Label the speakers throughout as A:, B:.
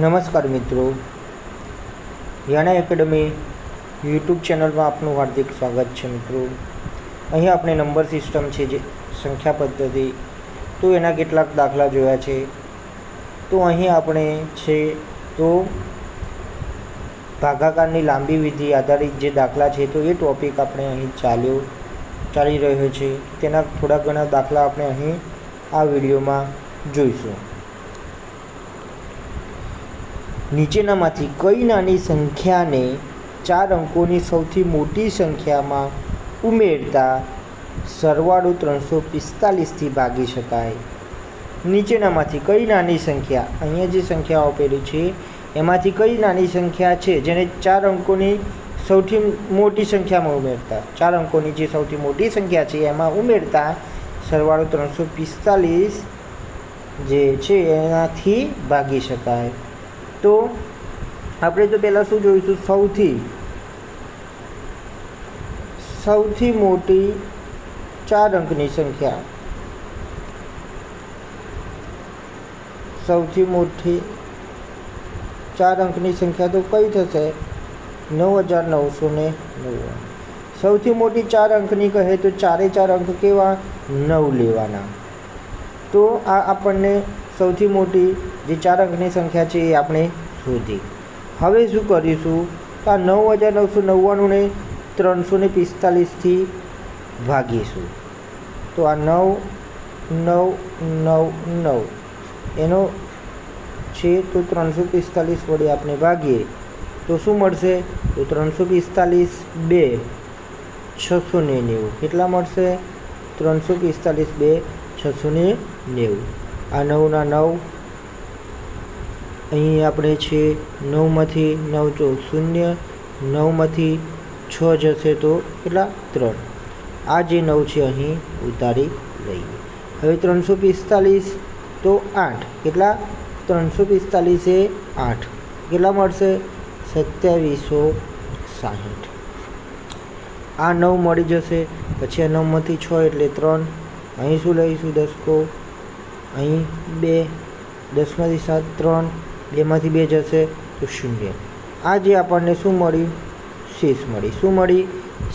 A: નમસ્કાર મિત્રો. યાના academy YouTube ચેનલમાં આપનું હાર્દિક સ્વાગત છે મિત્રો. અહીં આપણે નંબર સિસ્ટમ છે જે સંખ્યા પદ્ધતિ, તો એના કેટલાક દાખલા જોયા છે. તો અહીં આપણે છે તો ભાગાકારની લાંબી વિધિ આધારિત જે દાખલા છે, તો એ ટોપિક આપણે અહીં ચાલ્યો, ચાલી રહ્યો છે. તેના થોડા ઘણા દાખલા આપણે અહીં આ વિડીયોમાં જોઈશું. નીચેનામાંથી કઈ નાની સંખ્યાને ચાર અંકોની સૌથી મોટી સંખ્યામાં ઉમેરતા સરવાળો ત્રણસો પિસ્તાલીસથી ભાગી શકાય? નીચેનામાંથી કઈ નાની સંખ્યા? અહીંયા જે સંખ્યાઓ આપેલી છે, એમાંથી કઈ નાની સંખ્યા છે જેને ચાર અંકોની સૌથી મોટી સંખ્યામાં ઉમેરતા? ચાર અંકોની જે સૌથી મોટી સંખ્યા છે, એમાં ઉમેરતા સરવાળો ત્રણસો પિસ્તાલીસ જે છે, એનાથી ભાગી શકાય. તો આપણે તો પહેલાં શું જોઈશું? સૌથી સૌથી મોટી ચાર અંકની સંખ્યા. સૌથી મોટી ચાર અંકની સંખ્યા તો કઈ થશે? નવ હજાર નવસો ને નવ્વાણું. સૌથી મોટી ચાર અંકની કહે તો ચારે ચાર અંક કેવા? નવ લેવાના. તો આ આપણને સૌથી મોટી જે ચાર અંકની સંખ્યા છે એ આપણે શોધી. હવે શું કરીશું તો આ નવ હજાર નવસો નવ્વાણુંને ત્રણસો ને પિસ્તાલીસથી ભાગીશું. તો આ નવ નવ નવ નવ એનો છે તો ત્રણસો પિસ્તાલીસ વડે આપણે ભાગીએ. તો શું મળશે? તો ત્રણસો પિસ્તાલીસ બે છસો ને નેવું. કેટલા મળશે? ત્રણસો પિસ્તાલીસ બે છસો ને નેવું. આ નવના નવ. અહીં આપણે છે નવમાંથી નવ ચૌદ શૂન્ય, નવમાંથી છ જશે તો કેટલા? ત્રણ. આ જે નવ છે અહીં ઉતારી લઈએ. હવે ત્રણસો પિસ્તાલીસ તો આઠ. કેટલા? ત્રણસો પિસ્તાલીસે આઠ. કેટલા મળશે? સત્યાવીસો સાહીઠ. આ નવ મળી જશે. પછી આ નવમાંથી છ એટલે ત્રણ. અહીં શું લઈશું દસકો? અહીં બે, દસમાંથી સાત, ત્રણ, બેમાંથી બે જશે તો શૂન્ય. આજે આપણને શું મળ્યું? શેષ મળી. શું મળી?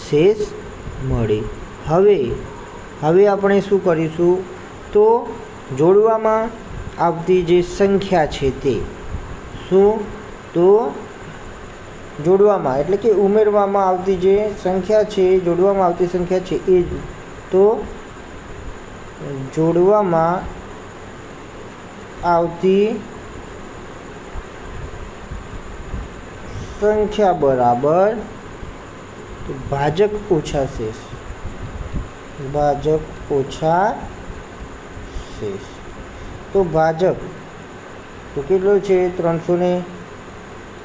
A: શેષ મળી. હવે હવે આપણે શું કરીશું? તો જોડવામાં આવતી જે સંખ્યા છે તે શું? તો જોડવામાં, એટલે કે ઉમેરવામાં આવતી જે સંખ્યા છે, જોડવામાં આવતી સંખ્યા છે એ તો જોડવામાં આવતી સંખ્યા બરાબર તો ભાજક ઓછા શેષ. ભાજક ઓછા શેષ. તો ભાજક તો કેટલો છે? ત્રણસો ને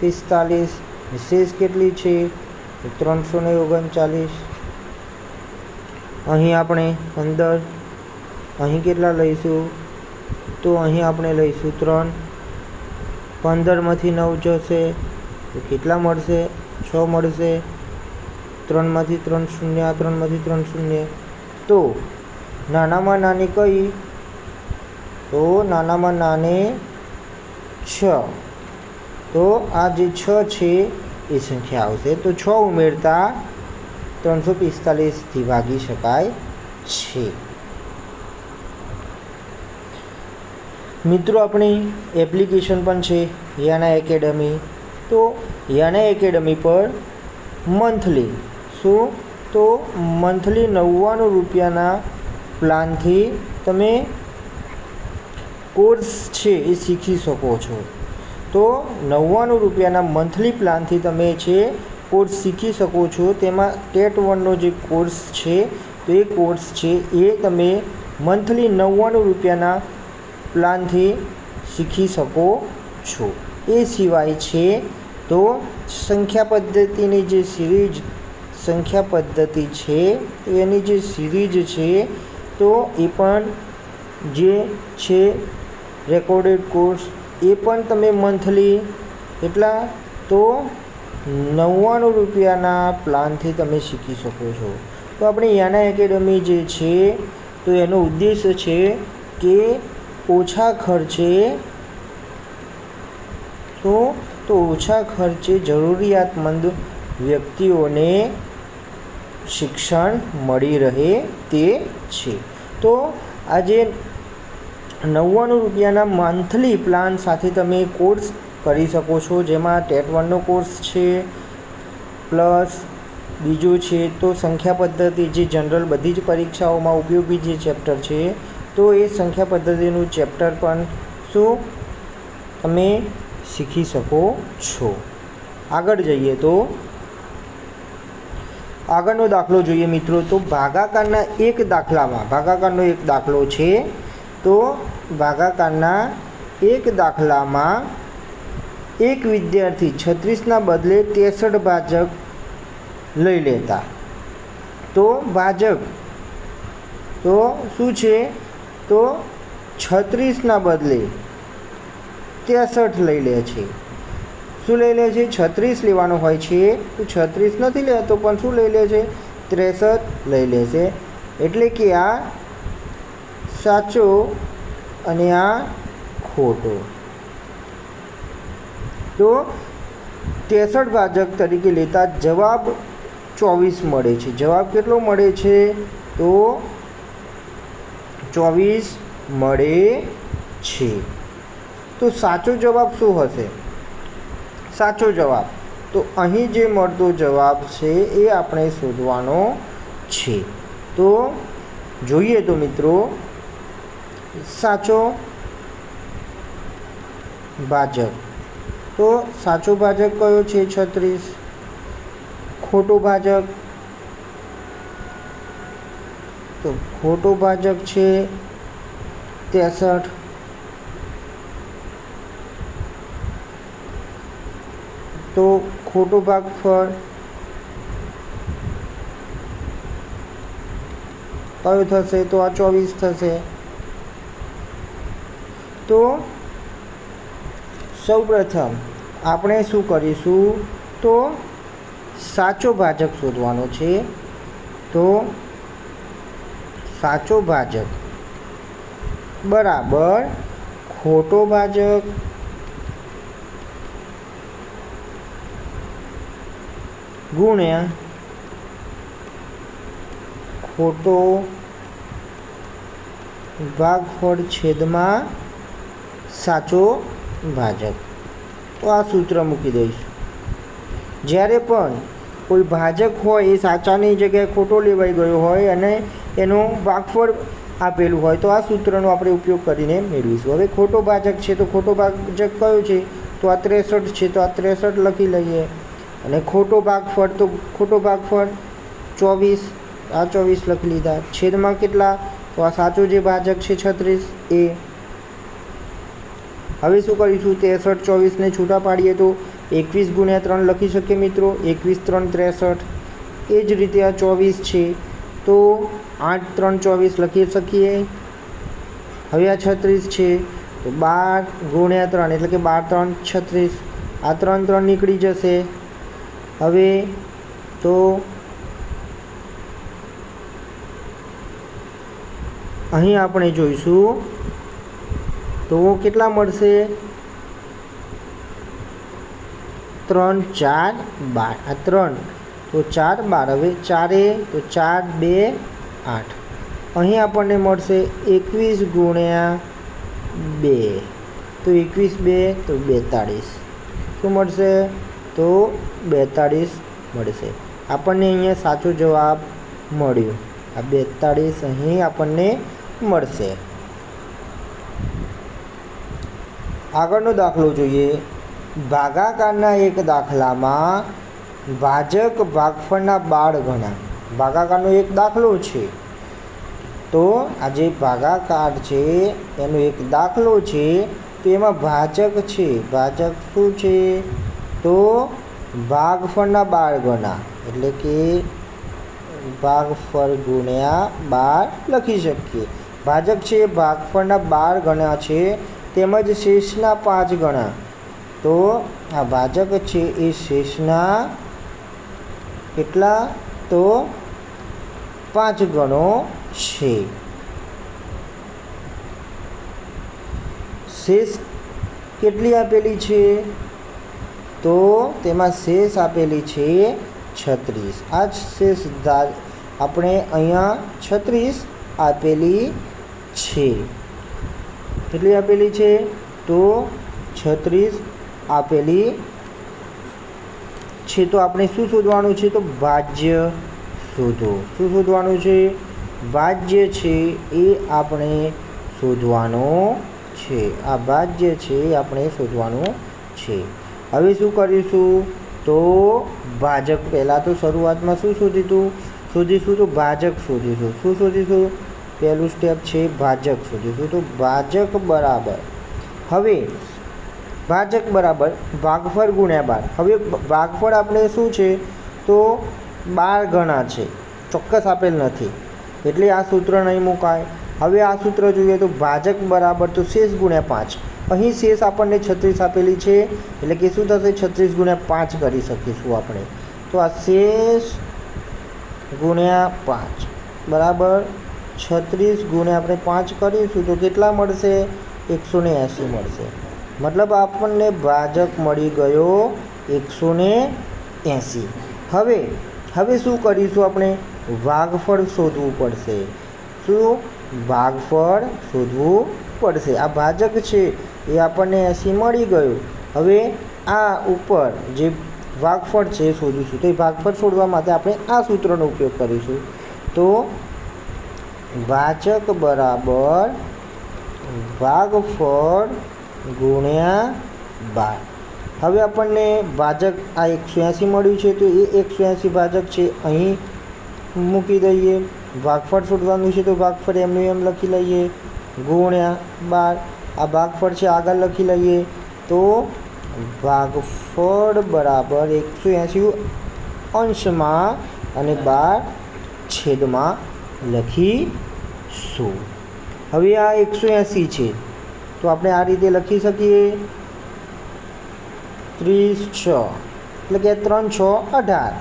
A: પિસ્તાલીસ શેષ કેટલી છે? ત્રણસો ને ઓગણચાલીસ. અહીં આપણે પંદર અહીં કેટલા લઈશું? તો અહીં આપણે લઈશું ત્રણ. પંદરમાંથી નવ જશે, તો કેટલા મળશે? છ મળશે. ત્રણમાંથી ત્રણ શૂન્ય ત્રણમાંથી ત્રણ શૂન્ય. તો નાનામાં નાની કઈ? તો નાનામાં નાની છ. તો આ જે છ છે, એ સંખ્યા આવશે. તો છ ઉમેરતા ત્રણસો પિસ્તાલીસથી ભાગી શકાય છે. મિત્રો, આપણી એપ્લિકેશન પણ છે, યાના એકેડમી તો યાના એકેડમી પર મંથલી શું? તો મંથલી નવ્વાણું રૂપિયાના પ્લાનથી તમે કોર્સ છે એ શીખી શકો છો. તો નવ્વાણું રૂપિયાના મંથલી પ્લાનથી તમે છે કોર્સ શીખી શકો છો, તેમાં ટેટ વનનો જે કોર્સ છે, તો એ કોર્સ છે એ તમે મંથલી નવ્વાણું રૂપિયાના પ્લાનથી શીખી શકો છો. એ સિવાય છે તો સંખ્યા પદ્ધતિની જે સિરીઝ, સંખ્યા પદ્ધતિ છે, એની જે સિરીઝ છે, તો એ પણ જે છે રેકોર્ડેડ કોર્સ, એ પણ તમે મંથલી એટલા તો નવ્વાણું રૂપિયાના પ્લાનથી તમે શીખી શકો છો. તો આપણે યાના એકેડમી જે છે, તો એનો ઉદ્દેશ છે કે ઓછા ખર્ચે શું તો ઓછા ખર્ચે જરૂરિયાતમંદ વ્યક્તિઓને શિક્ષણ મળી રહે તે છે. તો આજે નવ્વાણું રૂપિયાના મંથલી પ્લાન સાથે તમે કોર્સ કરી શકો છો, જેમાં ટેટ વનનો કોર્સ છે પ્લસ બીજું છે તો સંખ્યા પદ્ધતિ જે જનરલ બધી જ પરીક્ષાઓમાં ઉપયોગી જે ચેપ્ટર છે તો એ સંખ્યા પદ્ધતિનું ચેપ્ટર પણ શું તમે શીખી શકો છો. આગળ જઈએ તો. આગળનો દાખલો જોઈએ મિત્રો, તો ભાગાકારના એક દાખલામાં, ભાગાકારનો એક દાખલો છે, તો ભાગાકારના એક દાખલામાં એક વિદ્યાર્થી છત્રીસના બદલે ત્રેસઠ ભાજક લઈ લેતા. તો ભાજક, તો શું છે? તો છત્રીસના બદલે ત્રેસઠ લઈ લે છે. શું લઈ લે છે? છત્રીસ લેવાનો હોય છે. તો છત્રીસ નથી લેતો, પણ શું લઈ લે છે? ત્રેસઠ લઈ લે છે. એટલે કે આ સાચો અને આ ખોટો. તો ત્રેસઠ ભાજક તરીકે લેતા જવાબ ચોવીસ મળે છે. જવાબ કેટલો મળે છે? તો ચોવીસ મળે છે. તો સાચો જવાબ શું હશે? સાચો જવાબ. તો અહીં જે મળતો જવાબ છે એ આપણે શોધવાનો છે. તો જોઈએ તો મિત્રો, સાચો ભાજક. તો સાચો ભાજક કયો છે? છત્રીસ. ખોટો ભાજક તો ખોટો ભાજક છે ત્રેસઠ. તો ખોટો ભાગફળ કયો થશે? તો આ ચોવીસ થશે. તો સૌપ્રથમ આપણે શું કરીશું? તો સાચો ભાજક શોધવાનો છે. તો સાચો ભાજક. બરાબર. ખોટો ભાજક. ગુણ્યા ખોટો ભાગફળ છેદમાં સાચો ભાજક. તો આ સૂત્ર મૂકી દઈશું. જ્યારે પણ કોઈ ભાજક હોય એ સાચાની જગ્યાએ ખોટો લેવાઈ ગયો હોય અને એનો વાકફળ આપેલું હોય, તો આ સૂત્રનો આપણે ઉપયોગ કરીને મેળવીશું. હવે ખોટો ભાજક છે તો ખોટો ભાજક કયો છે? તો આ ત્રેસઠ છે, તો આ ત્રેસઠ લખી લઈએ. અને ખોટો ભાગફળ તો ખોટો ભાગફળ ચોવીસ, આ ચોવીસ લખી લીધા. છેદમાં કેટલા? તો આ સાચો જે ભાજક છે છત્રીસ, એ. હવે શું કરીશું? ત્રેસઠ, ચોવીસને છૂટા પાડીએ તો એકવીસ ગુણ્યા ત્રણ લખી શકીએ મિત્રો, એકવીસ ત્રણ ત્રેસઠ, એ જ રીતે આ ચોવીસ છે. તો આઠ ત્રણ ચોવીસ લખી શકીએ. હવે આ છત્રીસ છે. તો બાર ગુણ્યા ત્રણ, એટલે કે બાર ત્રણ છત્રીસ. આ ત્રણ ત્રણ નીકળી જશે. હવે તો અહીં આપણે જોઈશું. તો કેટલા મળશે? ત્રણ ચાર બાર. આ ત્રણ. તો ચાર બાર. હવે ચારે, તો ચાર બે, આઠ. અહીં આપણને મળશે એકવીસ ગુણ્યા બે. તો એકવીસ બે, તો બેતાળીસ. શું મળશે? તો બેતાળીસ મળશે. આપણને અહીંયા સાચો જવાબ મળ્યો. આ બેતાળીસ અહીં આપણને મળશે. આગળનો દાખલો જોઈએ. ભાગાકારના એક દાખલામાં ભાજક ભાગફળના બાળ ગણા. ભાગાકારનો એક દાખલો છે. તો આ જે ભાગાકાર છે, એનો એક દાખલો છે, તો એમાં ભાજક છે. ભાજક શું છે? તો ભાગફળના બાળ ગણા. એટલે કે ભાગફળ ગુણ્યા બાર લખી શકીએ. ભાજક છે એ ભાગફળના બાર ગણા છે, તેમજ શેષના પાંચ ગણા. તો આ ભાજક છે એ શેષના કેટલા? તો પાંચ ગણો છે. શેષ કેટલી આપેલી છે? તો તેમાં શેષ આપેલી છે છત્રીસ. આ શેષ આપણે અહીંયા છત્રીસ આપેલી છે. કેટલી આપેલી છે? તો છત્રીસ આપેલી છે. તો આપણે શું શોધવાનું છે? તો ભાજ્ય શોધો. શું શોધવાનું છે? ભાજ્ય છે એ આપણે શોધવાનો છે. આ ભાજ્ય છે એ આપણે શોધવાનું છે. હવે શું કરીશું? તો ભાજક પહેલાં તો શરૂઆતમાં શું શોધીશું? શોધીશું તો ભાજક શોધીશું. શું શોધીશું? પહેલું સ્ટેપ છે ભાજક શોધીશું. તો ભાજક બરાબર. હવે ભાજક બરાબર ભાગફળ ગુણ્યા બાર. હવે ભાગફળ આપણે શું છે? તો બાર ગણા છે. ચોક્કસ આપેલ નથી. એટલે આ સૂત્ર નહીં મુકાય. હવે આ સૂત્ર જોઈએ તો ભાજક બરાબર તો શેષ ગુણ્યા પાંચ. અહીં શેષ આપણને છત્રીસ આપેલી છે. એટલે કે શું થશે? છત્રીસ ગુણ્યા પાંચ કરી શકીશું આપણે. તો આ શેષ ગુણ્યા પાંચ. બરાબર? છત્રીસ ગુણ્યા આપણે પાંચ કરીશું તો કેટલા મળશે? એકસો ને એંસી મળશે. મતલબ આપણને ભાજક મળી ગયો એકસો ને એંસી. હવે હવે શું કરીશું આપણે? ભાગફળ શોધવું પડશે. શું? ભાગફળ શોધવું પડશે. આ ભાજક છે, એ આપણને એંસી મળી ગયું. હવે આ ઉપર જે ભાગફળ છે શોધીશું. તો એ ભાગફળ શોધવા માટે આપણે આ સૂત્રનો ઉપયોગ કરીશું. તો વાચક બરાબર ભાગફળ ગુણ્યા બાર. હવે આપણને ભાજક આ એકસો એંસી મળ્યું છે, તો એ એકસો એંસી ભાજક છે, અહીં મૂકી દઈએ. ભાગફળ શોધવાનું છે, તો ભાગફળ એમનું એમ લખી લઈએ. ગુણ્યા બાર. આ ભાગફળ છે, આગળ લખી લઈએ. તો ભાગફળ બરાબર એકસો એંસી અંશમાં અને બાર છેદમાં લખીશું. હવે આ એકસો એંસી છે. તો આપણે આ રીતે લખી શકીએ. ત્રીસ છ. એટલે કે ત્રણ છ અઢાર.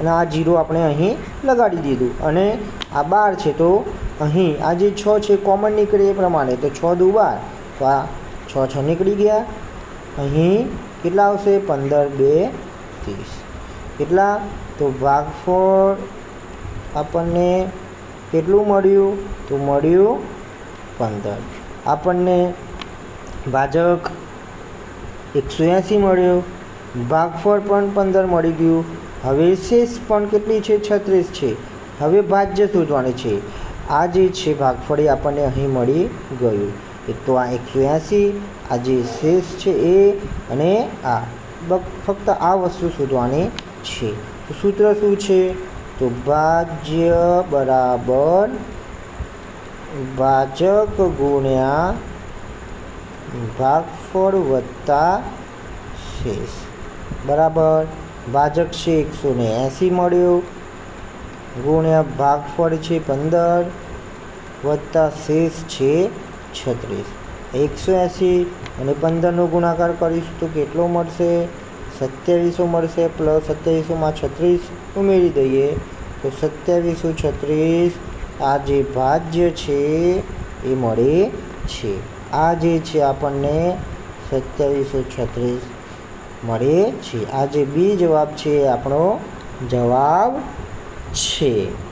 A: અને આ જીરો આપણે અહીં લગાડી દીધું. અને આ બાર છે તો અહીં આ જે છ છે કોમન નીકળે એ પ્રમાણે. તો છ દુ બાર. તો આ છ છ નીકળી ગયા. અહીં કેટલા આવશે? પંદર બે ત્રીસ. કેટલા? તો ભાગફળ આપણને કેટલું મળ્યું? તો મળ્યું પંદર. આપણને ભાજક એકસો એંસી મળ્યો, ભાગફળ પણ પંદર મળી ગયું, હવે શેષ પણ કેટલી છે? છત્રીસ છે. હવે ભાજ્ય શોધવાની છે. આ જે છે ભાગફળ આપણને અહીં મળી ગયું. એક તો આ એકસો એંસી આ જે શેષ છે એ અને આ. ફક્ત આ વસ્તુ શોધવાની છે. તો સૂત્ર શું છે? તો ભાજ્ય બરાબર ભાજક ગુણ્યા ભાગફળ વત્તા શેષ. બરાબર? ભાજક છે એકસો ને એંસી મળ્યું. ગુણ્યા ભાગફળ છે પંદર, વત્તા શેષ છે છત્રીસ. એકસો એંસી અને પંદરનો ગુણાકાર કરીશું તો કેટલો મળશે? સત્યાવીસો મળશે, પ્લસ સત્યાવીસોમાં છત્રીસ ઉમેરી દઈએ તો સત્યાવીસો છત્રીસ આ જે ભાજ્ય છે, એ મળે છે. આ જે છે આપણને સત્યાવીસો છત્રીસ મળે છે. આ જે બી જવાબ છે, આપણો જવાબ છે.